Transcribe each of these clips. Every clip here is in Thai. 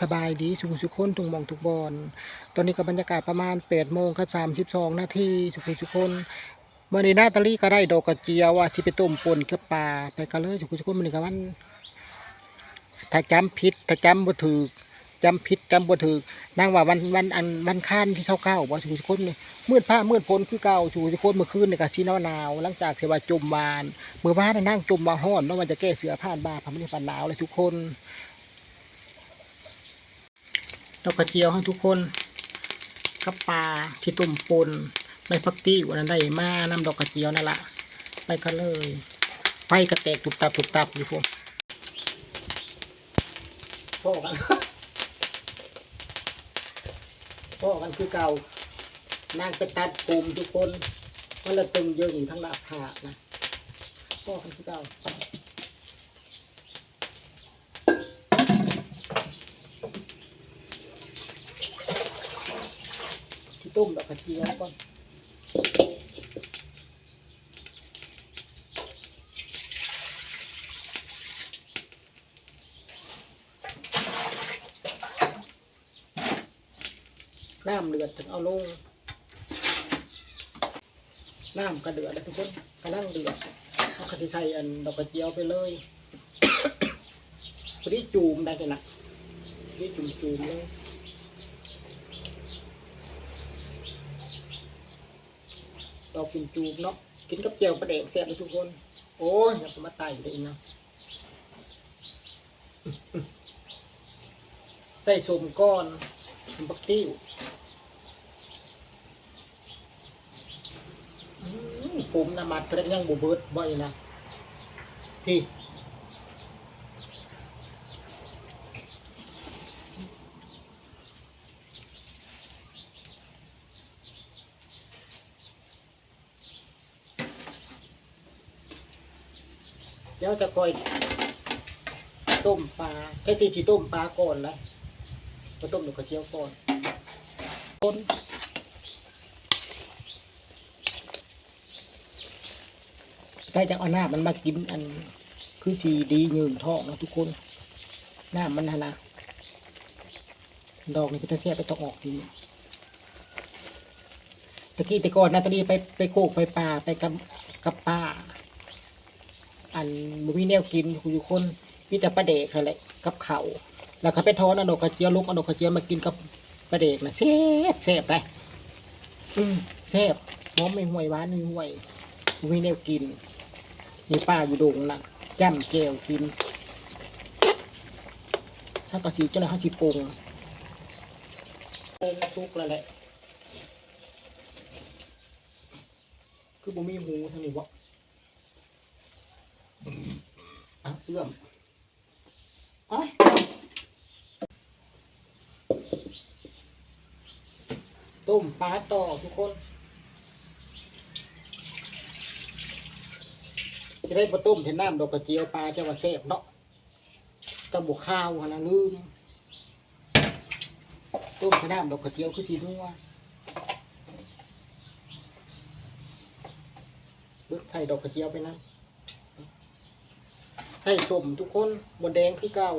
สบายดีสุขสุขคนทุกหมองทุกบอลตอนนี้ก็บรรยากาศประมาณ8โมงครับ32นาทีสุขสุขคนเมื่อนี้นาตาลีก็ได้ดอกกระเจียวว่าที่ไปต้มปนกับปลาไปกันเลยสุขสุขคนมันนี้ก็มันถ้าจำผิดถ้าจำบ่ถูกจำผิดจำบ่ถูกนางว่าวันวันอันวันค้านที่เช้าเก้าว่าสุขสุขคนนี่มืดผ้ามืดฝนคือเก่าสุขสุขคนเมื่อคืนในก็สีนาวหนาวหลังจากที่ว่าจมวานเมื่อวานนั่งจมมาห้อนเนาะว่าจะแก้เสือผ่านบาพาไม่ได้ผ่านหนาวเลยทุกคน ดอกกระเจียวให้ทุกคนกับปลาที่ตุ่มปนใบพักตี้วันนั้นได้มานำดอกกระเจียวนั่นแหละไปกันเลยไฟกระแตกตุบตับตุบตับอยู่พวกพ่อกันพ่อกันคือเก่านางไปตัดปุ่มทุกคนมันละตึงเยอะอยู่ทั้งหน้าผากนะพ่อกันคือเก่า ต้มดอกกระเจียวก่อนน้ำเดือดถึงเอาลง น้ำกระเดือดแล้วทุกคนกระลังเดือดเอากระใส่อันดอกกระเจียวไปเลยพอดีจูมได้เลยนะพอดีจุ่มจูมๆเลย เรากินจูบเนาะกินกับเจียวประเดกแซ่บเลยทุกคน โอ้ยอย่าไปมาไต่เลยนะใส่สมก้อนสมบักติ้วผมนะมาเทรนยังบูเบิดบ่อยนะพี่ จะคอยต้มปลาแค่ตีชีต้มปลาก่อนนะมาต้มหนูกระเจียวก่อนคนถ้าจะเอาหน้ามันมากินอัน คือสีดีเงิงทองนะทุกคน หน้ามันนะนะดอกนี่ก็จะเสียไปต้องออกดีตะกี้แต่ก่อนนะตอนนี้ไปไปโคกไปป่าไปกับกับป้า อันบุมีแนวกินอยู่คนมีแต่ปลาเด็กอะไรกับเขาแล้วเขาไปทอนอาดอกกระเจียวลูกอาดอกกระเจียวมากินกับปลาเด็กนะแซ่บแซ่บไปอืมแซ่บหอมไม่ห่วยหวานไม่ห่วยบุมีแนวกินมีป้าอยู่ดงนะจ้ำแก้วกินถ้ากระสีจะเลยห้าสิปรุงปรุงซุกแล้วแหละคือบุมีหูท่านี้วะ อะ เอื้อมเอ้ยต้มปลาต่อทุกคน จะได้ปลาต้มเห็นน้ำดอกกระเจียวปลาจะว่าแซ่บเนาะกระบอกข้าวหนนะลืมต้มเห็นน้ำดอกกระเจียวคือสีนัวเบิกใส่ดอกกระเจียวไปนะ ใส่สมทุกคนบนแดงคือเก่า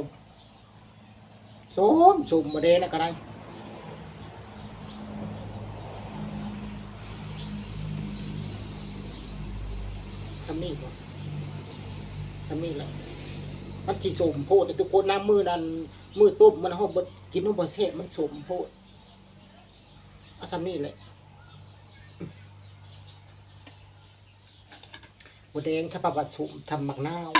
สมสมบนแดงนะก็ได้ทำนี่ก่อนทำนี่แหละมันสีสมโพดทุกคนน้ำมือนั้นมือต้มมันหอมบกินน้ำบะเสะมันสมโพดอาทำนี่แหละบนแดงถ้าประวัติสมทำหมักนาว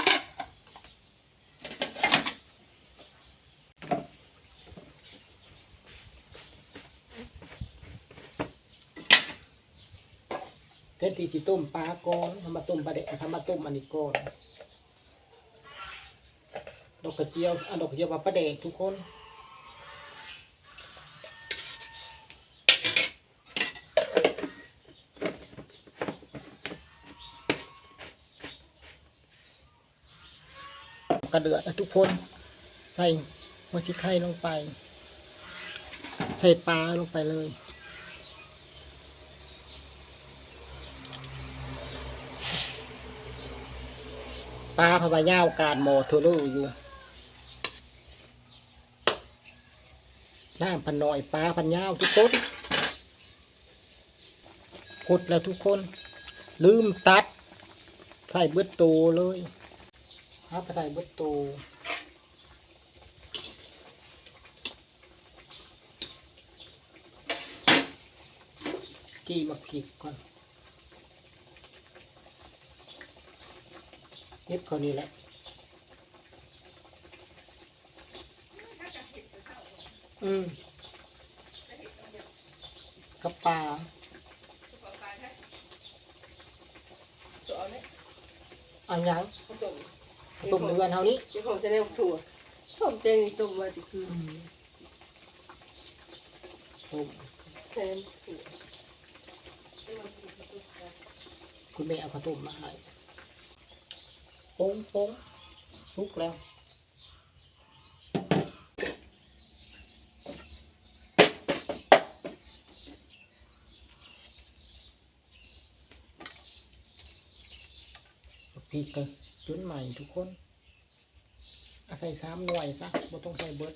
เทนทีจิต้มปลาก่อนทำมาต้มปลาเด็กทำมาต้มอันนี้ก่อนดอกกระเจียวอันดอกกระเจียวปลาปลาเด็กทุกคนกระเดือดทุกคนใส่หัวชิไข่ลงไป ใส่ปลาลงไปเลย ปลาพะวายาวการโมโทรูอยู่น้ำพันหน่อยปลาพันยาวทุกคนกดแล้วทุกคน ลืมตัด ใส่เบิดโตเลยครับใส่เบิดโตกี้มาพริกก่อน เย็บเขานี่แหละอืมกับปลาตัวนี้อันยังผสมตุ่มเรือนเท่านี้ที่ผมจะได้ถั่วผมเจงตุ่มมาติคืออืมตุ่มแทนถั่วคุณแม่เอาข้าวต้มมาให้ โป้งโป้งสุกแล้วพีกกันจุนใหม่ทุกคนอาศัยสามหน่วยซะบ่ต้องใส่เบิด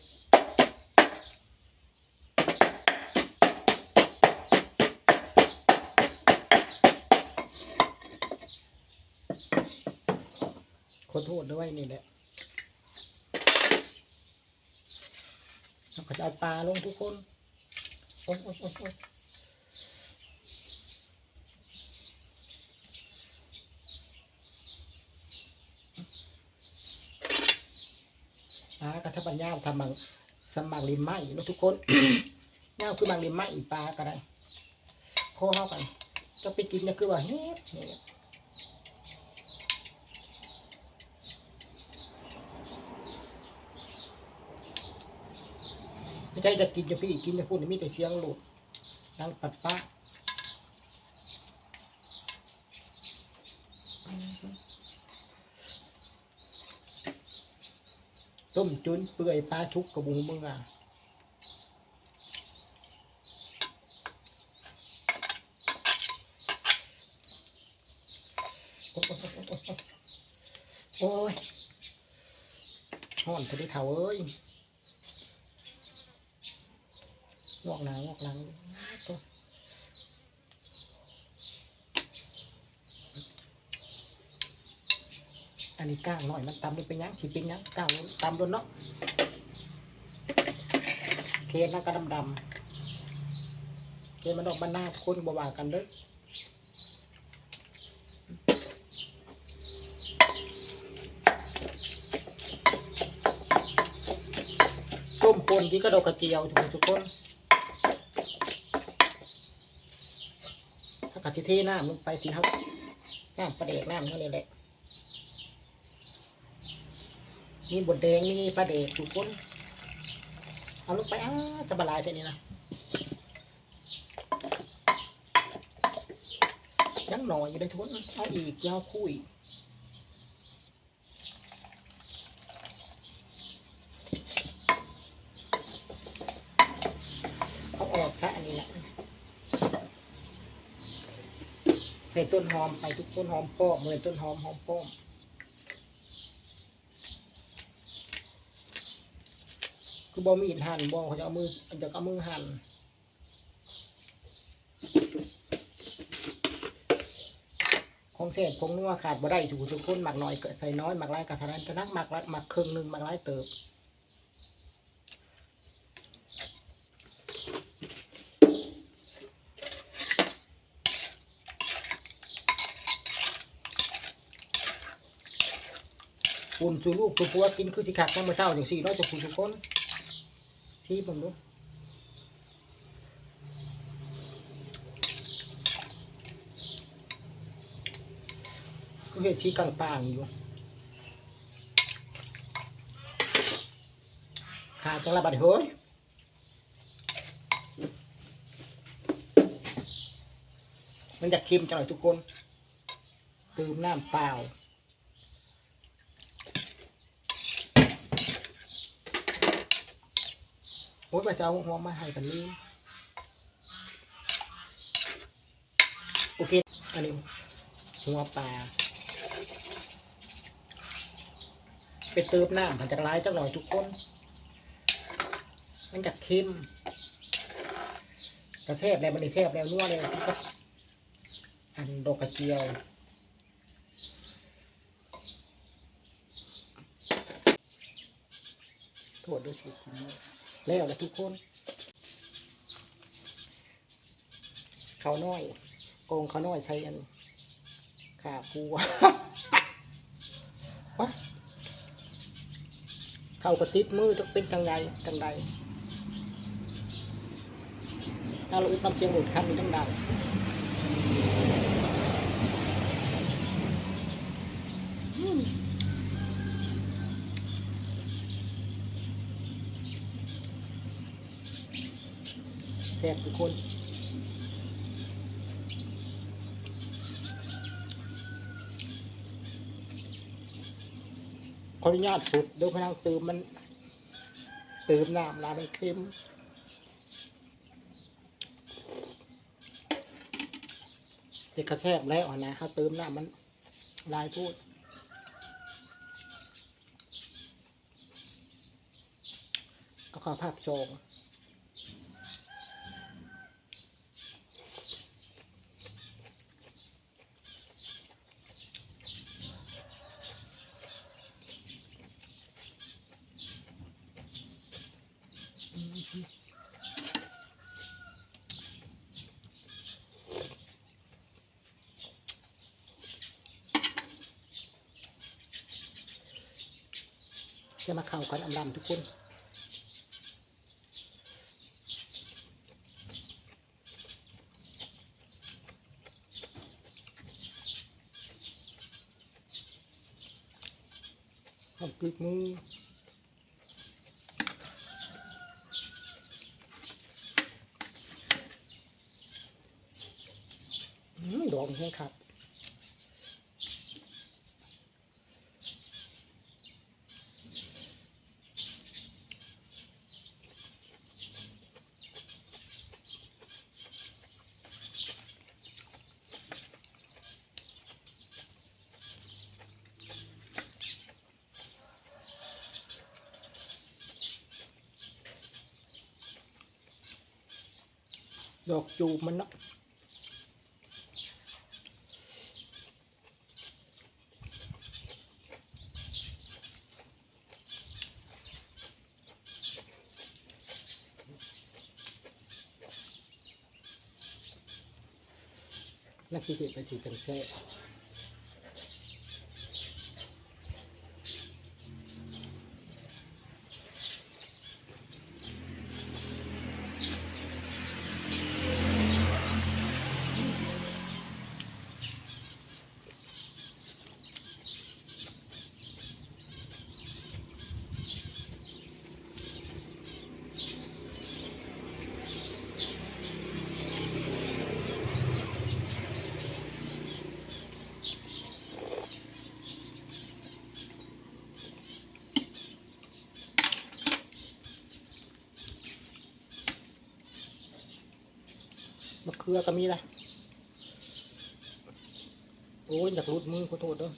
โทษด้วยนี่แหละเราก็จะเอาปลาลงทุกคนโอ๊ยโอ๊ยโอ๊ยโอ๊ยปลากระชับปัญญาทำมังสมังริมไม้เนะทุกคนเงาคือมังริมไม้ปลาก็ได้โคเข้ากันจะไปกินเนี่ยคือว่าเฮ็ดเฮ็ดไม่ ใช่จะกินจะพี่กินจะพูดมีแต่เสียงหลุดดังปัดป้าต้มจุนเปื่อยปลาทุกกระบุงมึงอะโอ้ยห่อนพอดีเถาเอ้ย งอกหนังงอกหนังตัวอันนี้ก้างหน่อยมันตำมันเป็นยังขีเป็นยังก้างตำโดนเนาะเคนแล้วก็ดำดำๆเคนมันออกบ้านหน้าคนบ่ว่ากันเด้อต้มปนที่กระดกกระเจียวทุกคน กคนถ้ากะทิเทน้ำลงไปสีเทาหน้ำปลาเด็กน้ำเท่านี้แหละมีบดแดงมีปลาเด็กถูกคนเอาลงไปอ้าจะบลายเส้นนี้นะยังหน่อยอยู่ได้ทุนเอาอีกยาวคุยเอาออกซะอันนี้แหละ ใส่ต้นหอมไปทุกต้นหอมป้อมเหมือนต้นหอมหอมป้อมคือบอมีดหั่นบอเขาจะเอามือจะเอามือหั่นของเศษผงนัวขาดบ่ได้ถูกทุกคนหมักน้อยก็ใส่น้อยหมักหลายกระสานจะนักหมักละหมักครึ่งหนึ่งหมักหลายเติบ ปุ่นสู่ลูกสู่ผัวกินคือสิขาดยังมาเศร้าอย่างสี่ร้อยจะผู้ทุกคนชี้ผมดูก็เห็นชี้กลางปางอยู่ขาดจังละบัดเฮ้ยมันอยากเค็มจังเลยทุกคนตื่มน้ำเปล่า โอ้ยไปจะเอาหัวมาให้กันนี่โอเค อันนี้หัวปลาไปเติมน้ำผันจากร้ายจักหน่อยทุกคนมันจะเค็มกระแซบแล้วมันได้แซบแล้วนัวเลยก็อันดอกกระเจียวโทษด้วยชีวิตของเรา แล้วละทุกคนเขาน้อยโกงเขาน้อยใช้อันขาปูวะวะเขาก็ติดมือจะเป็นจังไงจังใดถ้าเราอุตำเสียงหลุดคันจังดังม แซ่บทุกคนขออนุญาตสุดดี๋ยพนังตืมมันเตืมน้ำลานมันเค็มเด็กกระแทบแล้วนะเขาตืมน้ำมันลายพูดเอาข้าวภาพโชง จะมาเข้ากันอำลำทุกคนเอากลิบมือ กนี่ครับ ดอกจูบมันเนาะนัก ที่เห็นไปถึงจังแซ่ มะเขือก็มีละโอ้ยอยากรุดมือขอโทษเด้อ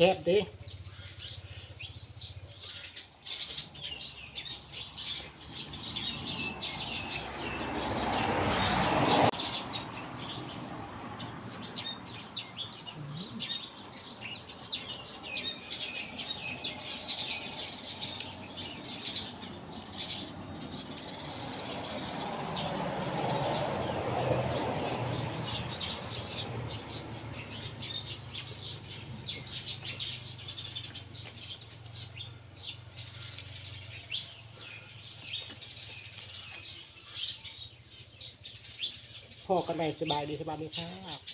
ซ่บเดิ พ่อกันแม่สบายดีสบายดีครับ